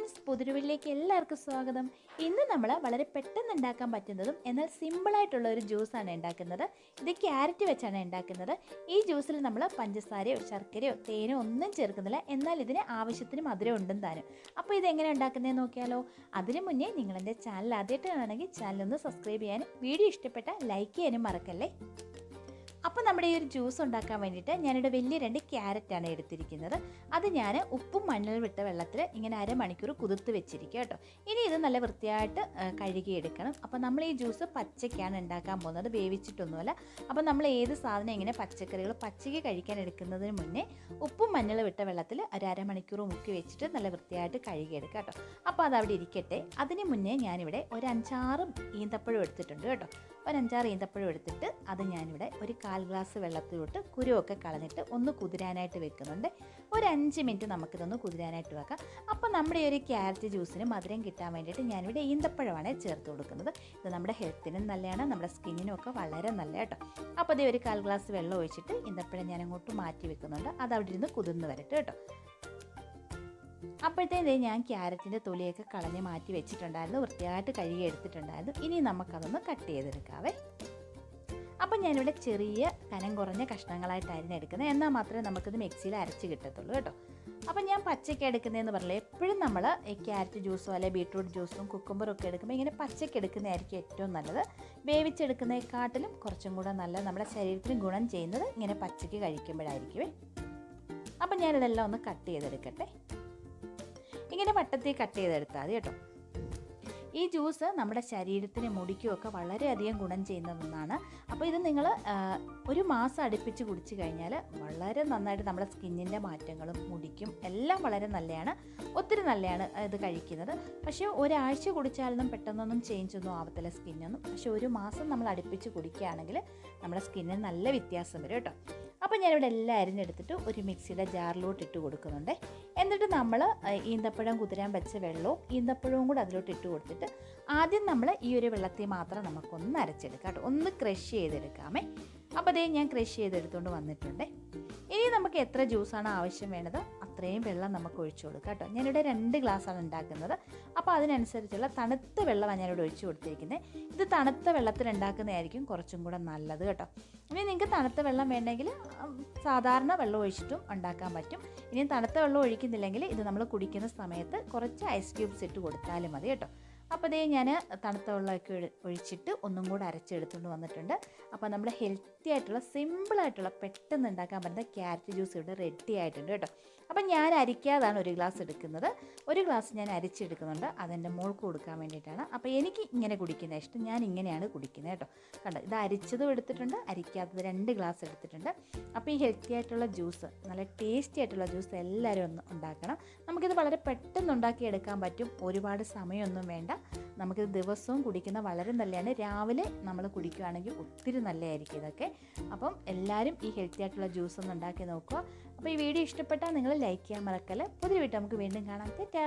Friends പുതിരുവിലേക്ക് എല്ലാവർക്കും സ്വാഗതം. ഇന്ന് നമ്മൾ വളരെ പെട്ടെന്ന് ഉണ്ടാക്കാൻ പറ്റുന്നതും എന്നാൽ സിമ്പിളായിട്ടുള്ള ഒരു ജ്യൂസാണ് ഉണ്ടാക്കുന്നത്. ഇത് ക്യാരറ്റ് വെച്ചാണ് ഉണ്ടാക്കുന്നത്. ഈ ജ്യൂസിൽ നമ്മൾ പഞ്ചസാരയോ ശർക്കരയോ തേനോ ഒന്നും ചേർക്കുന്നില്ല. എന്നാൽ ഇതിന് ആവശ്യത്തിന് മധുരം ഉണ്ടും താനും. അപ്പോൾ ഇതെങ്ങനെ ഉണ്ടാക്കുന്നതെന്ന് നോക്കിയാലോ? അതിനു മുന്നേ നിങ്ങളെന്റെ ചാനൽ ആദ്യമായിട്ട് കാണുകയാണെങ്കിൽ ചാനൽ ഒന്ന് സബ്സ്ക്രൈബ് ചെയ്യാനും വീഡിയോ ഇഷ്ടപ്പെട്ടാൽ ലൈക്ക് ചെയ്യാനും മറക്കല്ലേ? അപ്പോൾ നമ്മുടെ ഈ ഒരു ജ്യൂസ് ഉണ്ടാക്കാൻ വേണ്ടിയിട്ട് ഞാനിവിടെ വലിയ രണ്ട് ക്യാരറ്റാണ് എടുത്തിരിക്കുന്നത്. അത് ഞാൻ ഉപ്പും മണ്ണിൽ വിട്ട വെള്ളത്തിൽ ഇങ്ങനെ അരമണിക്കൂർ കുതിർത്ത് വെച്ചിരിക്കുക കേട്ടോ. ഇനി ഇത് നല്ല വൃത്തിയായിട്ട് കഴുകിയെടുക്കണം. അപ്പോൾ നമ്മൾ ഈ ജ്യൂസ് പച്ചയ്ക്കാണ് ഉണ്ടാക്കാൻ പോകുന്നത്. വേവിച്ചിട്ടൊന്നുമല്ല. അപ്പോൾ നമ്മൾ ഏത് സാധനം ഇങ്ങനെ പച്ചക്കറികൾ പച്ചയ്ക്ക് കഴിക്കാൻ എടുക്കുന്നതിന് മുന്നേ ഉപ്പും മഞ്ഞൾ വിട്ട വെള്ളത്തിൽ ഒരു അരമണിക്കൂർ മുക്കി വെച്ചിട്ട് നല്ല വൃത്തിയായിട്ട് കഴുകിയെടുക്കുക കേട്ടോ. അപ്പോൾ അത് അവിടെ ഇരിക്കട്ടെ. അതിന് മുന്നേ ഞാനിവിടെ ഒരു അഞ്ചാറ് ഈന്തപ്പഴം എടുത്തിട്ടുണ്ട് കേട്ടോ. ഒരു അഞ്ചാറ് ഈന്തപ്പഴം എടുത്തിട്ട് അത് ഞാനിവിടെ ഒരു കാൽ ഗ്ലാസ് വെള്ളത്തിലോട്ട് കുരുവൊക്കെ കളഞ്ഞിട്ട് ഒന്ന് കുതിരാനായിട്ട് വെക്കുന്നുണ്ട്. ഒരു അഞ്ച് മിനിറ്റ് നമുക്കിതൊന്ന് കുതിരാനായിട്ട് വെക്കാം. അപ്പോൾ നമ്മുടെ ഒരു ക്യാരറ്റ് ജ്യൂസിന് മധുരം കിട്ടാൻ വേണ്ടിയിട്ട് ഞാനിവിടെ ഈന്തപ്പഴമാണ് ചേർത്ത് കൊടുക്കുന്നത്. ഇത് നമ്മുടെ ഹെൽത്തിനും നല്ലതാണ് നമ്മുടെ സ്കിന്നിനും ഒക്കെ വളരെ നല്ല കേട്ടോ. അപ്പോൾ അതേ ഒരു കാൽ ഗ്ലാസ് വെള്ളം ഒഴിച്ചിട്ട് ഈന്തപ്പഴം ഞാൻ അങ്ങോട്ട് മാറ്റി വെക്കുന്നുണ്ട്. അത് അവിടെ ഇരുന്ന് കുതിർന്ന് വരട്ടെ കേട്ടോ. അപ്പോഴത്തേതേ ഞാൻ ക്യാരറ്റിന്റെ തൊലിയൊക്കെ കളഞ്ഞ് മാറ്റി വെച്ചിട്ടുണ്ടായിരുന്നു. വൃത്തിയായിട്ട് കഴുകി എടുത്തിട്ടുണ്ടായിരുന്നു. ഇനി നമുക്കതൊന്ന് കട്ട് ചെയ്തെടുക്കാവേ. അപ്പം ഞാനിവിടെ ചെറിയ കനം കുറഞ്ഞ കഷ്ണങ്ങളായിട്ട് അരിഞ്ഞെടുക്കുന്നത് എന്നാൽ മാത്രമേ നമുക്കിത് മിക്സിയിൽ അരച്ച് കിട്ടത്തുള്ളൂ കേട്ടോ. അപ്പം ഞാൻ പച്ചയ്ക്ക് എടുക്കുന്നതെന്ന് പറഞ്ഞാൽ എപ്പോഴും നമ്മൾ ക്യാരറ്റ് ജ്യൂസോ അല്ലെങ്കിൽ ബീട്രൂട്ട് ജ്യൂസും കുക്കുംബറും ഒക്കെ എടുക്കുമ്പോൾ ഇങ്ങനെ പച്ചയ്ക്ക് എടുക്കുന്നതായിരിക്കും ഏറ്റവും നല്ലത്. വേവിച്ചെടുക്കുന്നതിനെക്കാട്ടിലും കുറച്ചും കൂടെ നല്ല നമ്മുടെ ശരീരത്തിന് ഗുണം ചെയ്യുന്നത് ഇങ്ങനെ പച്ചയ്ക്ക് കഴിക്കുമ്പോഴായിരിക്കുമേ അപ്പം ഞാനിതെല്ലാം ഒന്ന് കട്ട് ചെയ്തെടുക്കട്ടെ. ഇങ്ങനെ വട്ടത്തിൽ കട്ട് ചെയ്തെടുത്താൽ മതി കേട്ടോ. ഈ ജ്യൂസ് നമ്മുടെ ശരീരത്തിന് മുടിക്കുമൊക്കെ വളരെയധികം ഗുണം ചെയ്യുന്ന ഒന്നാണ് അപ്പോൾ ഇത് നിങ്ങൾ ഒരു മാസം അടുപ്പിച്ച് കുടിച്ചു കഴിഞ്ഞാൽ വളരെ നന്നായിട്ട് നമ്മുടെ സ്കിന്നിന്റെ മാറ്റങ്ങളും മുടിക്കും എല്ലാം വളരെ നല്ലതാണ് ഒത്തിരി നല്ലതാണ് ഇത് കഴിക്കുന്നത്. പക്ഷേ ഒരാഴ്ച കുടിച്ചാലൊന്നും പെട്ടെന്നൊന്നും ചേഞ്ച് ഒന്നും ആവത്തില്ല സ്കിന്നൊന്നും. പക്ഷേ ഒരു മാസം നമ്മൾ അടുപ്പിച്ച് കുടിക്കുകയാണെങ്കിൽ നമ്മുടെ സ്കിന്നിന് നല്ല വ്യത്യാസം വരും കേട്ടോ. അപ്പോൾ ഞാനിവിടെ എല്ലാം അരിഞ്ഞെടുത്തിട്ട് ഒരു മിക്സിയുടെ ജാറിലോട്ട് ഇട്ട് കൊടുക്കുന്നുണ്ട്. എന്നിട്ട് നമ്മൾ ഈന്തപ്പഴം കുതിരാൻ വെച്ച വെള്ളവും ഈന്തപ്പഴവും കൂടി അതിലോട്ട് ഇട്ട് കൊടുത്തിട്ട് ആദ്യം നമ്മൾ ഈ ഒരു വെള്ളത്തിൽ മാത്രം നമുക്കൊന്ന് അരച്ചെടുക്കാം കേട്ടോ. ഒന്ന് ക്രഷ് ചെയ്തെടുക്കാമേ. അപ്പോൾ അതേ ഞാൻ ക്രഷ് ചെയ്തെടുത്തുകൊണ്ട് വന്നിട്ടുണ്ട്. ഇനി നമുക്ക് എത്ര ജ്യൂസാണ് ആവശ്യം വേണ്ടത്? അത്രയും വെള്ളം നമുക്ക് ഒഴിച്ചു കൊടുക്കാം കേട്ടോ. ഞാനിവിടെ രണ്ട് ഗ്ലാസ്സാണ് ഉണ്ടാക്കുന്നത്. അപ്പോൾ അതിനനുസരിച്ചുള്ള തണുത്ത വെള്ളമാണ് ഞാനിവിടെ ഒഴിച്ചു കൊടുത്തിരിക്കുന്നത്. ഇത് തണുത്ത വെള്ളത്തിൽ ഉണ്ടാക്കുന്നതായിരിക്കും കുറച്ചും കൂടെ നല്ലത് കേട്ടോ. ഇനി നിങ്ങൾക്ക് തണുത്ത വെള്ളം വേണ്ടെങ്കിൽ സാധാരണ വെള്ളം ഒഴിച്ചിട്ടും ഉണ്ടാക്കാൻ പറ്റും. ഇനി തണുത്ത വെള്ളം ഒഴിക്കുന്നില്ലെങ്കിൽ ഇത് നമ്മൾ കുടിക്കുന്ന സമയത്ത് കുറച്ച് ഐസ് ക്യൂബ്സ് ഇട്ട് കൊടുത്താലും മതി കേട്ടോ. അപ്പോൾ അതേ ഞാൻ തണുത്ത വെള്ളമൊക്കെ ഒഴിച്ചിട്ട് ഒന്നും കൂടെ അരച്ചെടുത്തുകൊണ്ട് വന്നിട്ടുണ്ട്. അപ്പോൾ നമ്മൾ ഹെൽത്തി ആയിട്ടുള്ള സിമ്പിളായിട്ടുള്ള പെട്ടെന്ന് ഉണ്ടാക്കാൻ പറ്റുന്ന ക്യാരറ്റ് ജ്യൂസ് ഇവിടെ റെഡി ആയിട്ടുണ്ട് കേട്ടോ. അപ്പം ഞാൻ അരിക്കാതാണ് ഒരു ഗ്ലാസ് എടുക്കുന്നത്. ഒരു ഗ്ലാസ് ഞാൻ അരിച്ചെടുക്കുന്നുണ്ട്. അതെന്റെ മോൾക്ക് കൊടുക്കാൻ വേണ്ടിയിട്ടാണ്. അപ്പോൾ എനിക്ക് ഇങ്ങനെ കുടിക്കുന്ന ഇഷ്ടം. ഞാൻ ഇങ്ങനെയാണ് കുടിക്കുന്നത് കേട്ടോ. കണ്ടോ ഇത് അരിച്ചതും എടുത്തിട്ടുണ്ട് അരിക്കാത്തത് രണ്ട് ഗ്ലാസ് എടുത്തിട്ടുണ്ട്. അപ്പോൾ ഈ ഹെൽത്തി ആയിട്ടുള്ള ജ്യൂസ് നല്ല ടേസ്റ്റി ആയിട്ടുള്ള ജ്യൂസ് എല്ലാവരും ഒന്ന് ഉണ്ടാക്കണം. നമുക്കിത് വളരെ പെട്ടെന്ന് ഉണ്ടാക്കി എടുക്കാൻ പറ്റും. ഒരുപാട് സമയമൊന്നും വേണ്ട. നമുക്കിത് ദിവസവും കുടിക്കുന്ന വളരെ നല്ലതാണ്. രാവിലെ നമ്മൾ കുടിക്കുകയാണെങ്കിൽ ഒത്തിരി നല്ലതായിരിക്കും ഇതൊക്കെ. അപ്പം എല്ലാവരും ഈ ഹെൽത്തി ആയിട്ടുള്ള ജ്യൂസ് ഒന്ന് ഉണ്ടാക്കി നോക്കുക. അപ്പോൾ ഈ വീഡിയോ ഇഷ്ടപ്പെട്ടാൽ നിങ്ങൾ ലൈക്ക് ചെയ്യാൻ മറക്കല്ലേ. പുതിയ വീട്ടിൽ നമുക്ക് വീണ്ടും കാണാം. തെറ്റാ